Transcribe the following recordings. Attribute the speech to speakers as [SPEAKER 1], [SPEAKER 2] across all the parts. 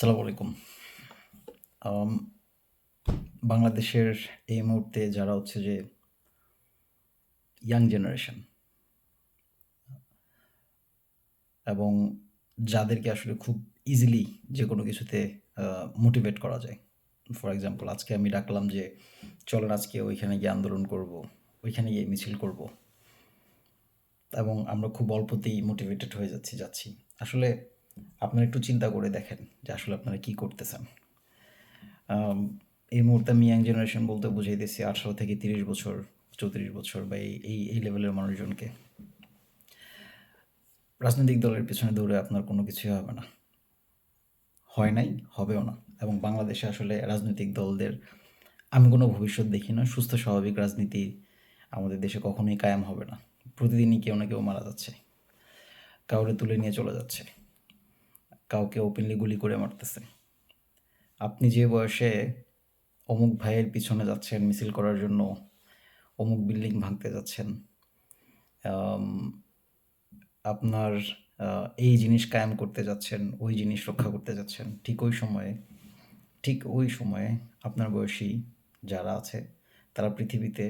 [SPEAKER 1] আসসালামু আলাইকুম। বাংলাদেশের এই মুহূর্তে যারা হচ্ছে যে ইয়াং জেনারেশন এবং যাদেরকে আসলে খুব ইজিলি যে কোনো কিছুতে মোটিভেট করা যায়। ফর এক্সাম্পল আজকে আমি ডাকলাম যে, চলেন আজকে ওইখানে গিয়ে আন্দোলন করব, ওইখানে গিয়ে মিছিল করব। এবং আমরা খুব অল্পতেই মোটিভেটেড হয়ে যাচ্ছি যাচ্ছি। আসলে আপনারা একটু চিন্তা করে দেখেন যে আসলে আপনারা কি করতেছেন। এই মুহূর্তে আমি ইয়াং জেনারেশন বলতে বুঝাইতেছি আঠারো থেকে তিরিশ বছর, চৌত্রিশ বছর বা এই এই লেভেলের মানুষজনকে। রাজনৈতিক দলের পিছনে দৌড়ে আপনার কোনো কিছুই হবে না। হয় নাই, হবেও না। এবং বাংলাদেশে আসলে রাজনৈতিক দলদের আমি কোনো ভবিষ্যৎ দেখি না। সুস্থ, স্বাভাবিক রাজনীতি আমাদের দেশে কখনোই কায়েম হবে না। প্রতিদিনই কেউ না কেউ মারা যাচ্ছে। কাউরে তুলে নিয়ে চলে যাচ্ছে। কাউকে ওপেনলি গুলি করে মারতেছে আপনি যে বয়সে অমুক ভাইয়ের পিছনে যাচ্ছেন, মিছিল করার জন্য অমুক বিল্ডিং ভাঙতে যাচ্ছেন আপনার এই জিনিস কায়েম করতে যাচ্ছেন, ওই জিনিস রক্ষা করতে যাচ্ছেন, ঠিক ওই সময়ে, ঠিক ওই সময়ে আপনার বয়সী যারা আছে, তারা পৃথিবীতে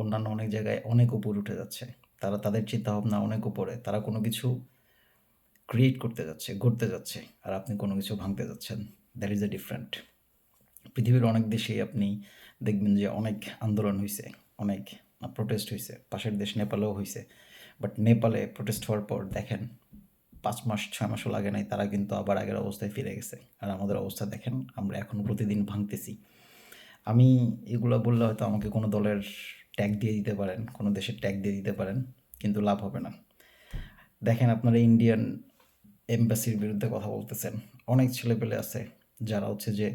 [SPEAKER 1] অন্যান্য অনেক জায়গায় অনেক উপর উঠে যাচ্ছে। তারা তাদের চিন্তাভাবনা অনেক উপরে, তারা কোনো কিছু ক্রিয়েট করতে যাচ্ছে গড়তে যাচ্ছে, আর আপনি কোনো কিছু ভাঙতে যাচ্ছেন দ্যাট ইজ এ ডিফারেন্ট পৃথিবীর অনেক দেশেই আপনি দেখবেন যে অনেক আন্দোলন হয়েছে অনেক প্রোটেস্ট হয়েছে পাশের দেশ নেপালেও হয়েছে বাট নেপালে প্রোটেস্ট হওয়ার পর দেখেন পাঁচ মাস, ছয় মাসও লাগে নাই, তারা কিন্তু আবার আগের অবস্থায় ফিরে গেছে। আর আমাদের অবস্থা দেখেন, আমরা এখন প্রতিদিন ভাঙতেছি। আমি এগুলো বললে হয়তো আমাকে কোনো দলের ট্যাগ দিয়ে দিতে পারেন, কোনো দেশের ট্যাগ দিয়ে দিতে পারেন, কিন্তু লাভ হবে না। দেখেন আপনারা ইন্ডিয়ান এম্বাসির বিরুদ্ধে কথা বলতেছেন। অনেক ছেলেপেলে আছে যারা হচ্ছে যে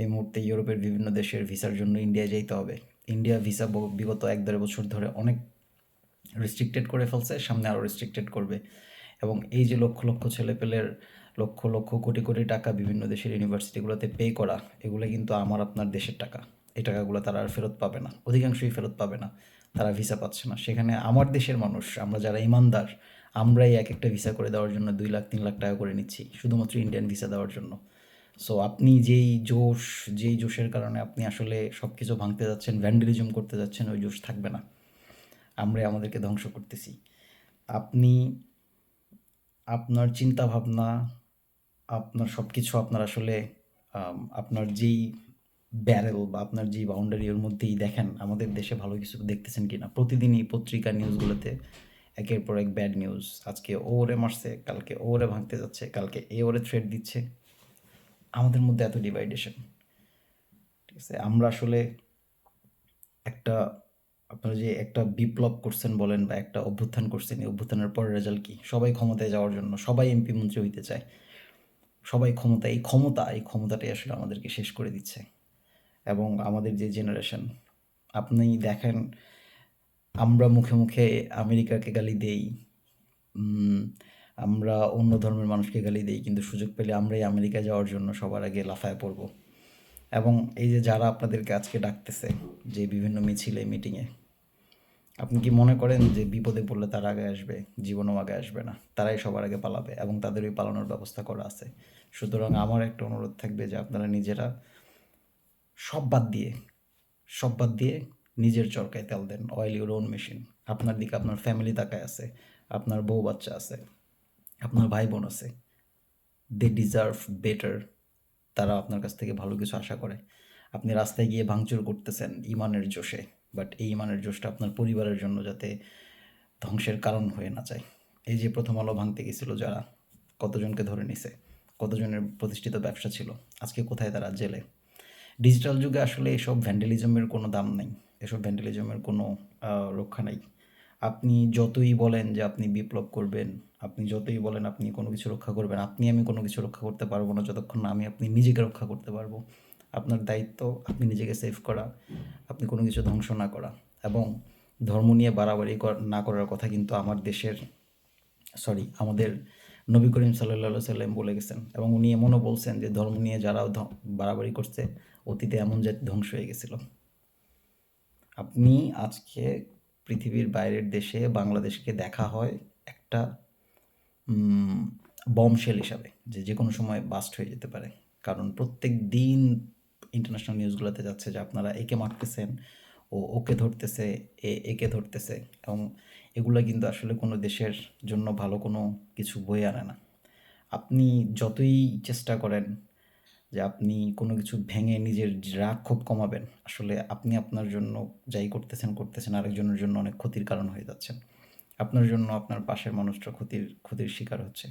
[SPEAKER 1] এই মুহূর্তে ইউরোপের বিভিন্ন দেশের ভিসার জন্য ইন্ডিয়া যেতে হবে। ইন্ডিয়া ভিসা বিগত এক দেড় বছর ধরে অনেক রেস্ট্রিক্টেড করে ফেলছে, সামনে আরও রেস্ট্রিক্টেড করবে। এবং এই যে লক্ষ লক্ষ ছেলেপেলের লক্ষ লক্ষ কোটি কোটি টাকা বিভিন্ন দেশের ইউনিভার্সিটিগুলোতে পে করা, এগুলো কিন্তু আমার আপনার দেশের টাকা। এই টাকাগুলো তারা আর ফেরত পাবে না। অধিকাংশই ফেরত পাবে না। তারা ভিসা পাচ্ছে না। সেখানে আমার দেশের মানুষ, আমরা যারা ইমানদার আমরাই এক একটা ভিসা করে দেওয়ার জন্য দুই লাখ, তিন লাখ টাকা করে নিচ্ছি, শুধুমাত্র ইন্ডিয়ান ভিসা দেওয়ার জন্য। সো আপনি যেই জোশ, যেই জোশের কারণে আপনি আসলে সব কিছু ভাঙতে যাচ্ছেন ভ্যান্ডেলিজম করতে যাচ্ছেন, ওই জোশ থাকবে না। আমরাই আমাদেরকে ধ্বংস করতেছি। আপনি, আপনার চিন্তা ভাবনা আপনার সব কিছু আপনার আসলে আপনার যেই ব্যারেল বা আপনার যেই বাউন্ডারি ওর মধ্যেই দেখেন, আমাদের দেশে ভালো কিছু দেখতেছেন কি না প্রতিদিনই পত্রিকা নিউজগুলোতে একের পর এক ব্যাড নিউজ আজকে ও ওরে মারছে, কালকে ও ওরে ভাঙতে যাচ্ছে, কালকে এ ওরে থ্রেড দিচ্ছে। আমাদের মধ্যে এত ডিভাইডেশন ঠিক আছে? আমরা আসলে একটা, আপনারা যে একটা বিপ্লব করছেন বলেন বা একটা অভ্যুত্থান করছেন, এই অভ্যুত্থানের পর রেজাল্ট কি? সবাই ক্ষমতায় যাওয়ার জন্য, সবাই এমপি মন্ত্রী হইতে চায়। সবাই ক্ষমতা, এই ক্ষমতা, এই ক্ষমতাটাই আসলে আমাদেরকে শেষ করে দিচ্ছে। এবং আমাদের যে জেনারেশন আপনি দেখেন আমরা মুখে মুখে আমেরিকাকে গালি দেই আমরা অন্য ধর্মের মানুষকে গালি দিই, কিন্তু সুযোগ পেলে আমরাই আমেরিকা যাওয়ার জন্য সবার আগে লাফায় পড়ব। এবং এই যে যারা আপনাদেরকে আজকে ডাকতেছে, যে বিভিন্ন মিছিলে মিটিংয়ে আপনি কি মনে করেন যে বিপদে পড়লে তারা আগে আসবে? জীবনও আগে আসবে না। তারাই সবার আগে পালাবে এবং তাদের ওই পালানোর ব্যবস্থা করা আছে। সুতরাং আমার একটা অনুরোধ থাকবে যে আপনারা নিজেরা সব বাদ দিয়ে, সব বাদ দিয়ে নিজের চরকায় তেল দেন অয়েল ইউর ওন মেশিন আপনার দিকে আপনার ফ্যামিলি তাকায় আছে, আপনার বউ বাচ্চা আছে, আপনার ভাই বোন আছে দে ডিজার্ভ বেটার তারা আপনার কাছ থেকে ভালো কিছু আশা করে। আপনি রাস্তায় গিয়ে ভাঙচুর করতেছেন ইমানের জোশে বাট এই ইমানের জোশটা আপনার পরিবারের জন্য যাতে ধ্বংসের কারণ হয়ে না যায়। এই যে প্রথম আলো ভাঙতে গেছিল যারা, কতজনকে ধরে নিছে, কতজনের প্রতিষ্ঠিত ব্যবসা ছিল, আজকে কোথায় তারা জেলে? ডিজিটাল যুগে আসলে এসব ভ্যান্ডেলিজমের কোনো দাম নেই। এসব ভ্যান্ডেলিজমের কোনো রক্ষা নাই। আপনি যতই বলেন যে আপনি বিপ্লব করবেন, আপনি যতই বলেন আপনি কোনো কিছু রক্ষা করবেন, আপনি আমি কোনো কিছু রক্ষা করতে পারব না যতক্ষণ না আমি আপনি নিজেকে রক্ষা করতে পারব। আপনার দায়িত্ব আপনি নিজেকে সেভ করা, আপনি কোনো কিছু ধ্বংস না করা। এবং ধর্ম নিয়ে বাড়াবাড়ি না করার কথা কিন্তু আমার দেশের সরি আমাদের নবী করিম সাল্লাহ সাল্লাম বলে গেছেন। এবং উনি এমনও বলছেন যে ধর্ম নিয়ে যারা বাড়াবাড়ি করছে, অতীতে এমন যে ধ্বংস হয়ে গেছিল। আপনি আজকে পৃথিবীর বাইরের দেশে বাংলাদেশকে দেখা হয় একটা বমশেল হিসাবে, যে যে কোনো সময় বাস্ট হয়ে যেতে পারে। কারণ প্রত্যেক দিন ইন্টারন্যাশনাল নিউজগুলোতে যাচ্ছে যে আপনারা একে মারতেছেন, ও ওকে ধরতেছে, এ একে ধরতেছে, এবং এগুলো কিন্তু আসলে কোনো দেশের জন্য ভালো কোনো কিছু বয়ে আনে না। আপনি যতই চেষ্টা করেন যে আপনি কোনো কিছু ভেঙে নিজের রাগ খুব কমাবেন। আসলে আপনি আপনার জন্য যাই করতেছেন করতেছেন, আরেকজনের জন্য অনেক ক্ষতির কারণ হয়ে যাচ্ছেন আপনার জন্য আপনার পাশের মানুষটা ক্ষতির ক্ষতির শিকার হচ্ছে।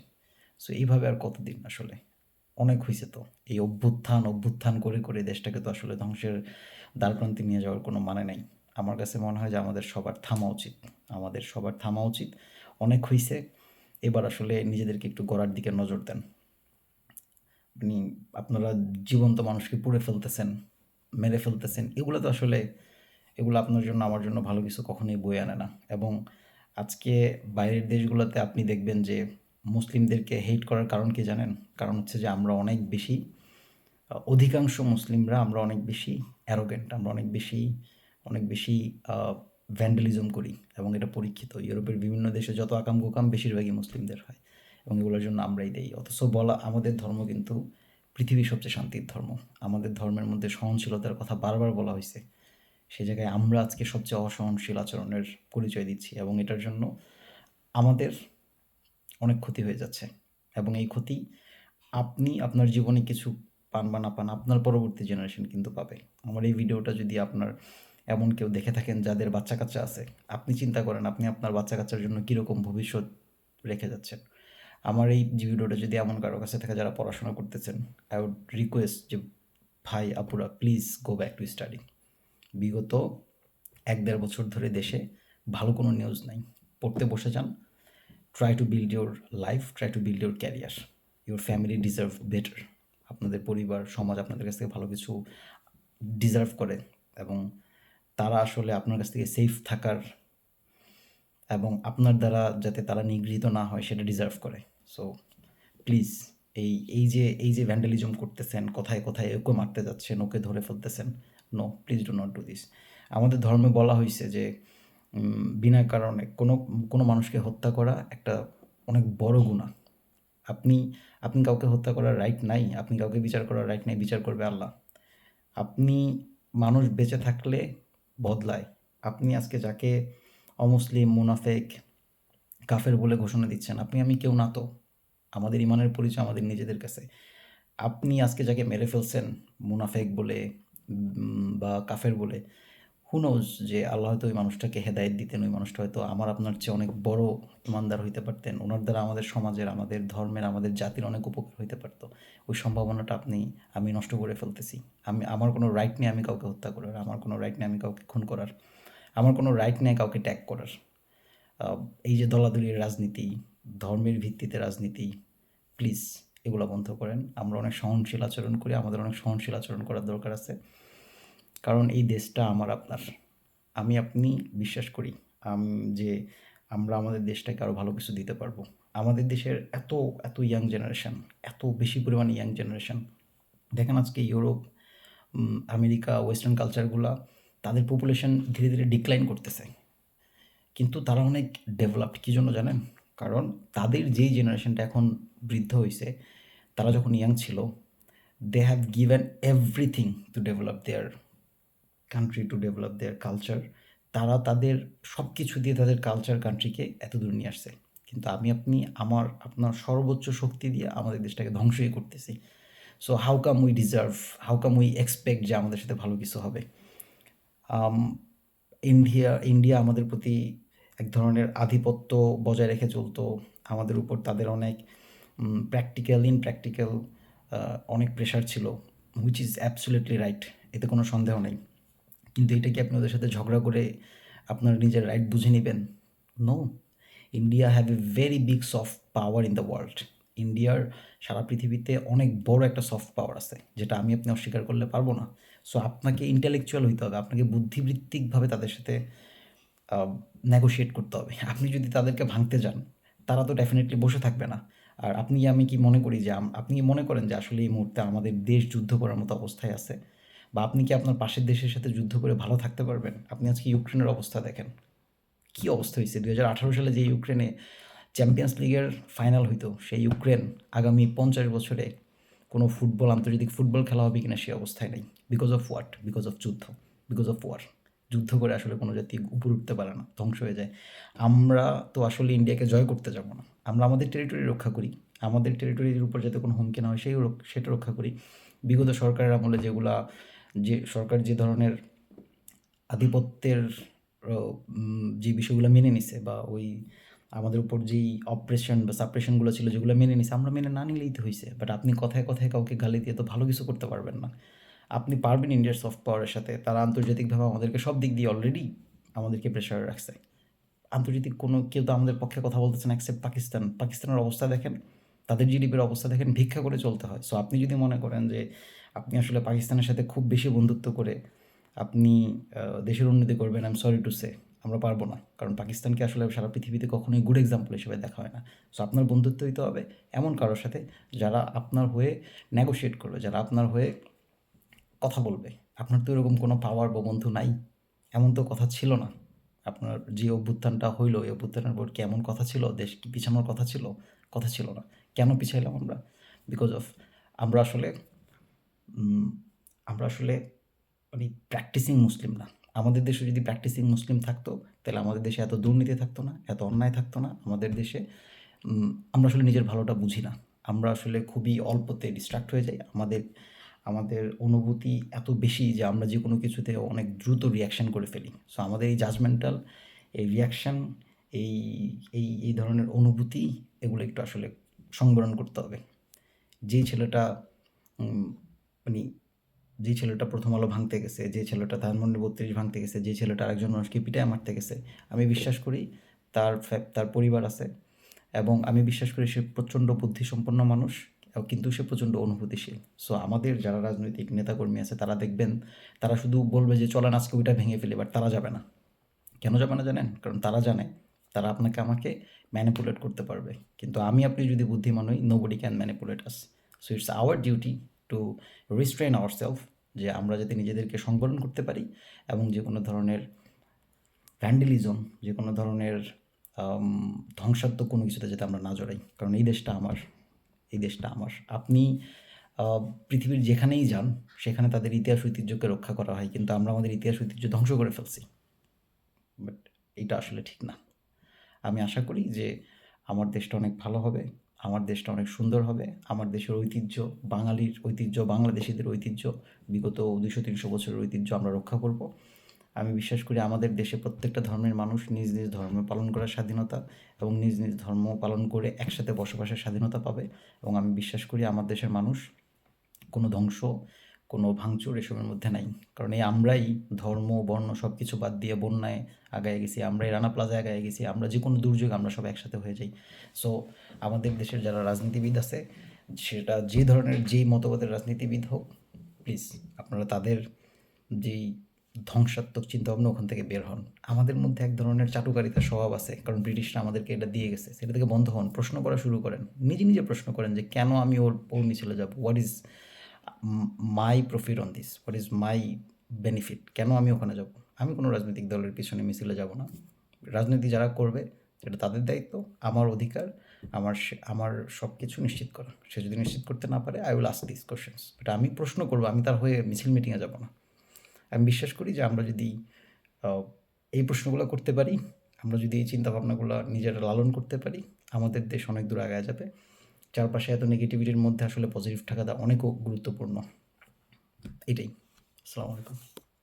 [SPEAKER 1] সো এইভাবে আর কতদিন আসলে? অনেক হয়েছে তো। এই অভ্যুত্থান অভ্যুত্থান করে করে দেশটাকে তো আসলে ধ্বংসের দ্বারপ্রান্তে নিয়ে যাওয়ার কোনো মানে নেই। আমার কাছে মনে হয় যে আমাদের সবার থামা উচিত। আমাদের সবার থামা উচিত। অনেক হয়েছে এবার আসলে নিজেদেরকে একটু গড়ার দিকে নজর দেন। আপনি আপনারা জীবন্ত মানুষকে পুড়ে ফেলতেছেন, মেরে ফেলতেছেন, এগুলো তো আসলে, এগুলো আপনার জন্য, আমার জন্য ভালো কিছু কখনোই বয়ে আনে না। এবং আজকে বাইরের দেশগুলোতে আপনি দেখবেন যে মুসলিমদেরকে হেট করার কারণ কি জানেন? কারণ হচ্ছে যে আমরা অনেক বেশি, অধিকাংশ মুসলিমরা আমরা অনেক বেশি অ্যারোগেন্ট আমরা অনেক বেশি অনেক বেশি ভ্যান্ডালিজম করি। এবং এটা পরীক্ষিত। ইউরোপের বিভিন্ন দেশে যত আকাম গোকাম বেশিরভাগই মুসলিমদের হয়। এবং এগুলোর জন্য আমরাই দেই। অথচ বলা, আমাদের ধর্ম কিন্তু পৃথিবীর সবচেয়ে শান্তির ধর্ম। আমাদের ধর্মের মধ্যে সহনশীলতার কথা বারবার বলা হয়েছে। সে জায়গায় আমরা আজকে সবচেয়ে অসহনশীল আচরণের পরিচয় দিচ্ছি এবং এটার জন্য আমাদের অনেক ক্ষতি হয়ে যাচ্ছে। এবং এই ক্ষতি আপনি আপনার জীবনে কিছু পান বা না পান আপনার পরবর্তী জেনারেশন কিন্তু পাবে। আমার এই ভিডিওটা যদি আপনার এমন কেউ দেখে থাকেন যাদের বাচ্চা কাচ্চা আছে, আপনি চিন্তা করেন আপনি আপনার বাচ্চা কাচ্চার জন্য কীরকম ভবিষ্যৎ রেখে যাচ্ছেন। আমার এই ভিডিওটা যদি এমন কারও কাছে থাকে যারা পড়াশোনা করতেছেন আই উড রিকোয়েস্ট যে, ভাই, আপুরা please go back to study বিগত এক দেড় বছর ধরে দেশে ভালো কোনো নিউজ নাই। পড়তে বসে যান। Try to build your life try to build your career your family deserve better আপনাদের পরিবার, সমাজ আপনাদের কাছ থেকে ভালো কিছু ডিজার্ভ করে এবং তারা আসলে আপনার কাছ থেকে সেফ থাকার এবং আপনার দ্বারা যাতে তারা নিগৃহীত না হয়, সেটা ডিজার্ভ করে। সো প্লিজ এই এই যে এই যে ভ্যান্ডালিজম করতেছেন, কোথায় কোথায় ওকে মারতে যাচ্ছেন, ওকে ধরে ফেলতেছেন no please do not do this আমাদের ধর্মে বলা হয়েছে যে বিনা কারণে কোনো কোনো মানুষকে হত্যা করা একটা অনেক বড় গুণা আপনি আপনি কাউকে হত্যা করার রাইট নাই, আপনি কাউকে বিচার করার রাইট নাই, বিচার করবে আল্লাহ। আপনি মানুষ বেঁচে থাকলে বদলায়। আপনি আজকে যাকে অমুসলিম, মুনাফেক কাফের বলে ঘোষণা দিচ্ছেন, আপনি, আমি কেউ না তো। আমাদের ইমানের পরিচয় আমাদের নিজেদের কাছে। আপনি আজকে যাকে মেরে ফেলছেন, মুনাফেক বলে বা কাফের বলে হুনোজ যে আল্লাহ হয়তো ওই মানুষটাকে হেদায়ত দিতেন, ওই মানুষটা হয়তো আমার, আপনার চেয়ে অনেক বড় ইমানদার হইতে পারতেন। ওনার দ্বারা আমাদের সমাজের, আমাদের ধর্মের, আমাদের জাতির অনেক উপকার হইতে পারতো। ওই সম্ভাবনাটা আপনি, আমি নষ্ট করে ফেলতেছি। আমি, আমার কোনো রাইট নেই আমি কাউকে হত্যা করার, আমার কোনো রাইট নেই আমি কাউকে খুন করার, আমার কোনো রাইট নেই কাউকে ট্যাগ করার। এই যে দলাদলির রাজনীতি, ধর্মের ভিত্তিতে রাজনীতি প্লিজ এগুলো বন্ধ করেন। আমরা অনেক সহনশীল আচরণ করি, আমাদের অনেক সহনশীল আচরণ করার দরকার আছে। কারণ এই দেশটা আমার আপনার। আমি আপনি বিশ্বাস করি যে আমরা আমাদের দেশটাকে আরও ভালো কিছু দিতে পারব। আমাদের দেশের এত এত ইয়াং জেনারেশান এত বেশি পরিমাণে ইয়াং জেনারেশান দেখেন আজকে ইউরোপ আমেরিকা ওয়েস্টার্ন কালচারগুলা তাদের পপুলেশন ধীরে ধীরে ডিক্লাইন করতেছে। কিন্তু তারা অনেক ডেভেলপড কী জন্য জানেন? কারণ তাদের যেই জেনারেশনটা এখন বৃদ্ধ হয়েছে তারা যখন ইয়াং ছিল they have given everything to develop their country to develop their culture তারা তাদের সব কিছু দিয়ে তাদের কালচার কান্ট্রিকে এত দূর নিয়ে আসছে। কিন্তু আমি, আপনি, আমার, আপনার সর্বোচ্চ শক্তি দিয়ে আমাদের দেশটাকে ধ্বংসই করতেছি। So how come we deserve how come we expect যে আমাদের সাথে ভালো কিছু হবে? ইন্ডিয়া ইন্ডিয়া আমাদের প্রতি এক ধরনের আধিপত্য বজায় রেখে চলতো। আমাদের উপর তাদের অনেক প্র্যাকটিক্যাল ইনপ্র্যাকটিক্যাল অনেক প্রেশার ছিল হুইচ ইজ অ্যাবসুলেটলি রাইট এতে কোনো সন্দেহ নেই। কিন্তু এটা কি আপনি ওদের সাথে ঝগড়া করে আপনার নিজের রাইট বুঝে নেবেন? No India have a very big soft power in the world ইন্ডিয়ার সারা পৃথিবীতে অনেক বড় একটা সফট পাওয়ার আছে, যেটা আমি আপনি অস্বীকার করলে পারব না। সো আপনাকে ইন্টেলেকচুয়াল হইতে হবে, আপনাকে বুদ্ধিবৃত্তিকভাবে তাদের সাথে নেগোশিয়েট করতে হবে। আপনি যদি তাদেরকে ভাঙতে যান, তারা তো ডেফিনেটলি বসে থাকবে না। আর আপনি, আমি কি মনে করি যে আপনি মনে করেন যে, আসলে এই মুহূর্তে আমাদের দেশ যুদ্ধ করার মতো অবস্থায় আছে? বা আপনি কি আপনার পাশের দেশের সাথে যুদ্ধ করে ভালো থাকতে পারবেন? আপনি আজকে ইউক্রেনের অবস্থা দেখেন। কী অবস্থা হয়েছে দু হাজার আঠারো সালে যে ইউক্রেনে চ্যাম্পিয়ন্স লিগের ফাইনাল হইতো, সেই ইউক্রেন আগামী পঞ্চাশ বছরে কোনো ফুটবল, আন্তর্জাতিক ফুটবল খেলা হবে কিনা সেই অবস্থায় নেই। Because of what because of যুদ্ধ. বিকজ অফ ওয়ার যুদ্ধ করে আসলে কোনো জাতি উপরে উঠতে পারে না, ধ্বংস হয়ে যায়। আমরা তো আসলে ইন্ডিয়াকে জয় করতে যাব না। আমরা আমাদের টেরিটরি রক্ষা করি। আমাদের টেরিটরির উপর যাতে কোনো হুমকি না হয়, সেই সেটা রক্ষা করি। বিগত সরকারের আমলে যেগুলা, যে সরকার যে ধরনের আধিপত্যের যে বিষয়গুলো মেনে নিছে বা ওই আমাদের উপর যেই অপারেশন বা সাপ্রেশনগুলো ছিল, যেগুলো মেনে নিছে, আমরা মেনে না নিলেই তো হয়েছে বাট আপনি কথায় কথায় কাউকে গালি দিয়ে তো ভালো কিছু করতে পারবেন না। আপনি পারবেন ইন্ডিয়ার সফট পাওয়ারের সাথে। তারা আন্তর্জাতিকভাবে আমাদেরকে সব দিক দিয়ে অলরেডি আমাদেরকে প্রেশারে রাখছে। আন্তর্জাতিক কোনো কেউ তো আমাদের পক্ষে কথা বলতেছেন অ্যাকসেপ্ট পাকিস্তান। পাকিস্তানের অবস্থা দেখেন, তাদের জিডিপির অবস্থা দেখেন, ভিক্ষা করে চলতে হয়। সো আপনি যদি মনে করেন যে আপনি আসলে পাকিস্তানের সাথে খুব বেশি বন্ধুত্ব করে আপনি দেশের উন্নতি করবেন I am sorry to say আমরা পারব না। কারণ পাকিস্তানকে আসলে সারা পৃথিবীতে কখনোই গুড এক্সাম্পল হিসেবে দেখা হয় না। সো আপনার বন্ধুত্ব হইতে হবে এমন কারোর সাথে যারা আপনার হয়ে নেগোশিয়েট করবে, যারা আপনার হয়ে কথা বলবে। আপনার তো এরকম কোনো পাওয়ার বা বন্ধু নাই। এমন তো কথা ছিল না। আপনার যে অভ্যুত্থানটা হইল, এই অভ্যুত্থানের পর কেমন কথা ছিল, দেশ কি পিছানোর কথা ছিল কথা ছিল না। কেন পিছাইলাম আমরা? বিকজ অফ আমরা আসলে আমরা আসলে মানে প্র্যাকটিসিং মুসলিম না। আমাদের দেশে যদি প্র্যাকটিসিং মুসলিম থাকতো, তাহলে আমাদের দেশে এত দুর্নীতি থাকতো না, এত অন্যায় থাকতো না। আমাদের দেশে আমরা আসলে নিজের ভালোটা বুঝি না। আমরা আসলে খুবই অল্পতে ডিস্ট্রাক্ট হয়ে যাই। আমাদের আমাদের অনুভূতি এত বেশি যে আমরা যে কোনো কিছুতে অনেক দ্রুত রিয়াকশান করে ফেলি। সো আমাদের এই জাজমেন্টাল এই রিয়াকশন এই এই এই ধরনের অনুভূতি এগুলো একটু আসলে সংবরণ করতে হবে। যেই ছেলেটা মানে যে ছেলেটা প্রথম আলো ভাঙতে গেছে, যে ছেলেটা ধানমন্ডি বত্রিশ ভাঙতে গেছে, যে ছেলেটা আরেকজন মানুষকে পিটায় মারতে গেছে, আমি বিশ্বাস করি তার তার পরিবার আছে এবং আমি বিশ্বাস করি সে প্রচণ্ড বুদ্ধিসম্পন্ন মানুষ। কিন্তু সে প্রচণ্ড অনুভূতিশীল। সো আমাদের যারা রাজনৈতিক নেতাকর্মী আছে, তারা দেখবেন, তারা শুধু বলবে যে, চলেন, আজকে ওইটা ভেঙে ফেলি। বাট তারা যাবে না। কেন যাবে না জানেন? কারণ তারা জানে, তারা আপনাকে, আমাকে ম্যানিপুলেট করতে পারবে। কিন্তু আমি, আপনি যদি বুদ্ধিমান হই nobody can manipulate us so it's our duty to restrain our self যে, আমরা যাতে নিজেদেরকে সংবরণ করতে পারি এবং যে কোনো ধরনের ভ্যান্ডেলিজম যে কোনো ধরনের ধ্বংসাত্মক কোনো কিছুতে যাতে আমরা না জড়াই। কারণ এই দেশটা আমার। এই দেশটা আমার। আপনি পৃথিবীর যেখানেই যান, সেখানে তাদের ইতিহাস ঐতিহ্যকে রক্ষা করা হয়, কিন্তু আমরা আমাদের ইতিহাস ঐতিহ্য ধ্বংস করে ফেলছি। বাট এটা আসলে ঠিক না। আমি আশা করি যে আমার দেশটা অনেক ভালো হবে, আমার দেশটা অনেক সুন্দর হবে, আমার দেশের ঐতিহ্য, বাঙালির ঐতিহ্য, বাংলাদেশিদের ঐতিহ্য, বিগত দুশো তিনশো বছরের ঐতিহ্য আমরা রক্ষা করব। আমি বিশ্বাস করি আমাদের দেশে প্রত্যেকটা ধর্মের মানুষ নিজ নিজ ধর্ম পালন করার স্বাধীনতা এবং নিজ নিজ ধর্ম পালন করে একসাথে বসবাসের স্বাধীনতা পাবে। এবং আমি বিশ্বাস করি আমার দেশের মানুষ কোনো ধ্বংস, কোনো ভাঙচুর এসবের মধ্যে নাই। কারণ এই আমরাই ধর্ম, বর্ণ সব কিছু বাদ দিয়ে বন্যায় আগায় গেছি, আমরাই রানা প্লাজায় আগায় গেছি, আমরা যে কোনো দুর্যোগ আমরা সব একসাথে হয়ে যাই। সো আমাদের দেশের যারা রাজনীতিবিদ আছে, সেটা যে ধরনের যেই মতবাদের রাজনীতিবিদ হোক প্লিজ আপনারা তাদের যেই ধ্বংসাত্মক চিন্তাভাবনা ওখান থেকে বের হন। আমাদের মধ্যে এক ধরনের চাটুকারিতার স্বভাব আছে, কারণ ব্রিটিশরা আমাদেরকে এটা দিয়ে গেছে। সেটা থেকে বন্ধ হন, প্রশ্ন করা শুরু করেন। নিজে নিজে প্রশ্ন করেন যে, কেন আমি ওর ওর মিছিলে যাব? What is my profit on this what is my benefit কেন আমি ওখানে যাব? আমি কোনো রাজনৈতিক দলের পিছনে মিছিলে যাব না। রাজনীতি যারা করবে, এটা তাদের দায়িত্ব, আমার অধিকার, আমার আমার সব কিছু নিশ্চিত করা। সে যদি নিশ্চিত করতে না পারে I will ask this questions এটা আমি প্রশ্ন করব, আমি তার হয়ে মিছিল মিটিংয়ে যাব না। আমি বিশ্বাস করি যে আমরা যদি এই প্রশ্নগুলো করতে পারি, আমরা যদি এই চিন্তাভাবনাগুলো নিজেরা লালন করতে পারি, আমাদের দেশ অনেক দূর আগায় যাবে। চারপাশে এত নেগেটিভিটির মধ্যে আসলে পজিটিভ থাকাটা অনেকও গুরুত্বপূর্ণ। এটাই। আসসালামু আলাইকুম।